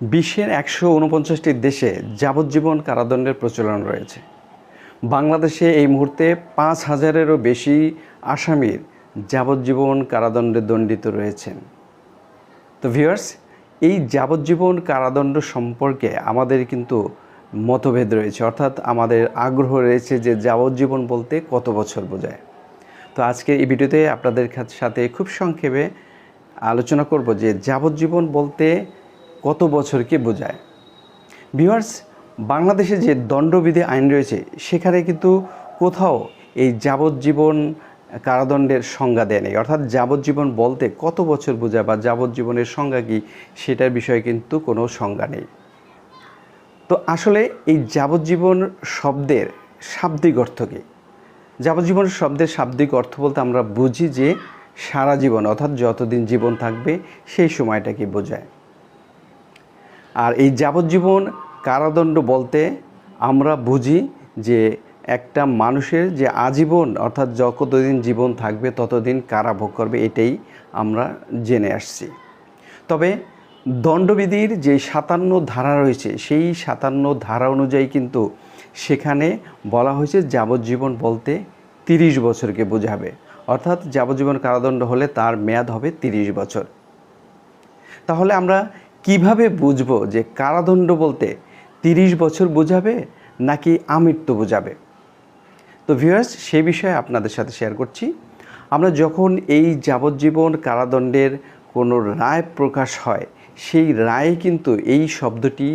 বিশ্বের একশো উনপঞ্চাশটি দেশে যাবজ্জীবন কারাদণ্ডের প্রচলন রয়েছে। বাংলাদেশে এই মুহূর্তে পাঁচ হাজারেরও বেশি আসামির যাবজ্জীবন কারাদণ্ডে দণ্ডিত রয়েছেন। তো ভিউয়ার্স, এই যাবজ্জীবন কারাদণ্ড সম্পর্কে আমাদের কিন্তু মতভেদ রয়েছে। অর্থাৎ আমাদের আগ্রহ রয়েছে যে যাবজ্জীবন বলতে কত বছর বোঝায়। তো আজকে এই ভিডিওতে আপনাদের সাথে খুব সংক্ষেপে আলোচনা করব যে যাবজ্জীবন বলতে কত বছরকে বোঝায়। ভিউয়ার্স, বাংলাদেশে যে দণ্ডবিধি আইন রয়েছে, সেখানে কিন্তু কোথাও এই যাবজ্জীবন কারাদণ্ডের সংজ্ঞা দেয় নেই। অর্থাৎ যাবজ্জীবন বলতে কত বছর বোঝায় বা যাবজ্জীবনের সংজ্ঞা কী, সেটার বিষয়ে কিন্তু কোনো সংজ্ঞা নেই। তো আসলে এই যাবজ্জীবন শব্দের শাব্দিক অর্থ কী? যাবজ্জীবন শব্দের শাব্দিক অর্থ বলতে আমরা বুঝি যে সারা জীবন, অর্থাৎ যতদিন জীবন থাকবে, সেই সময়টাকে বোঝায়। আর এই যাবজ্জীবন কারাদণ্ড বলতে আমরা বুঝি যে একটা মানুষের যে আজীবন, অর্থাৎ যতদিন জীবন থাকবে, ততদিন কারাভোগ করবে, এটাই আমরা জেনে আসছি। তবে দণ্ডবিধির যে সাতান্ন ধারা রয়েছে, সেই সাতান্ন ধারা অনুযায়ী কিন্তু সেখানে বলা হয়েছে যাবজ্জীবন বলতে তিরিশ বছরকে বোঝাবে। অর্থাৎ যাবজ্জীবন কারাদণ্ড হলে তার মেয়াদ হবে তিরিশ বছর। তাহলে আমরা কীভাবে বুঝব যে কারাদণ্ড বলতে তিরিশ বছর বোঝাবে নাকি আমৃত্যু বোঝাবে? তো ভিউয়ার্স সে বিষয়ে আপনাদের সাথে শেয়ার করছি। আমরা যখন এই যাবজ্জীবন কারাদণ্ডের কোনো রায় প্রকাশ হয়, সেই রায়ে কিন্তু এই শব্দটি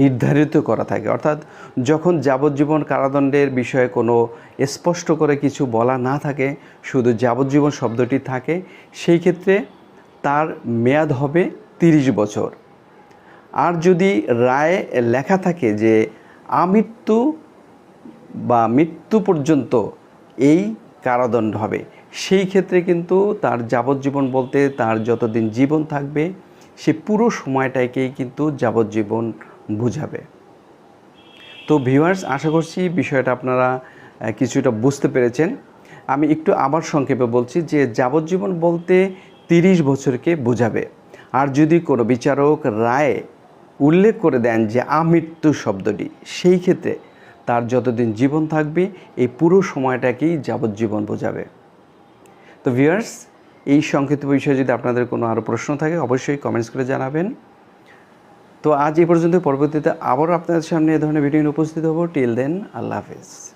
নির্ধারিত করা থাকে। অর্থাৎ যখন যাবজ্জীবন কারাদণ্ডের বিষয়ে কোনো স্পষ্ট করে কিছু বলা না থাকে, শুধু যাবজ্জীবন শব্দটি থাকে, সেই ক্ষেত্রে তার মেয়াদ হবে তিরিশ বছর। আর যদি রায় লেখা থাকে যে, আমৃত্যু বা মৃত্যু পর্যন্ত এই কারাদণ্ড হবে। সেই ক্ষেত্রে কিন্তু তার যাবজ্জীবন বলতে তার যতদিন জীবন থাকবে, সে পুরো সময়টাকেই কিন্তু যাবজ্জীবন বুঝাবে। তো ভিউয়ার্স, আশা করছি বিষয়টা আপনারা কিছুটা বুঝতে পেরেছেন। আমি একটু আবার সংক্ষেপে বলছি যে, যাবজ্জীবন বলতে তিরিশ বছরকে বোঝাবে। আর যদি কোনো বিচারক রায়ে উল্লেখ করে দেন যে আমৃত্যু শব্দটি, সেই ক্ষেত্রে তার যতদিন জীবন থাকবে, এই পুরো সময়টাকেই যাবজ্জীবন বোঝাবে। তো ভিউয়ার্স এই সংক্ষিপ্ত বিষয়ে যদি আপনাদের কোনো আরও প্রশ্ন থাকে, অবশ্যই কমেন্টস করে জানাবেন। তো আজ এই পর্যন্ত, পরবর্তীতে আবারও আপনাদের সামনে এ ধরনের ভিডিও উপস্থিত হব। টিল দেন আল্লাহ হাফেজ।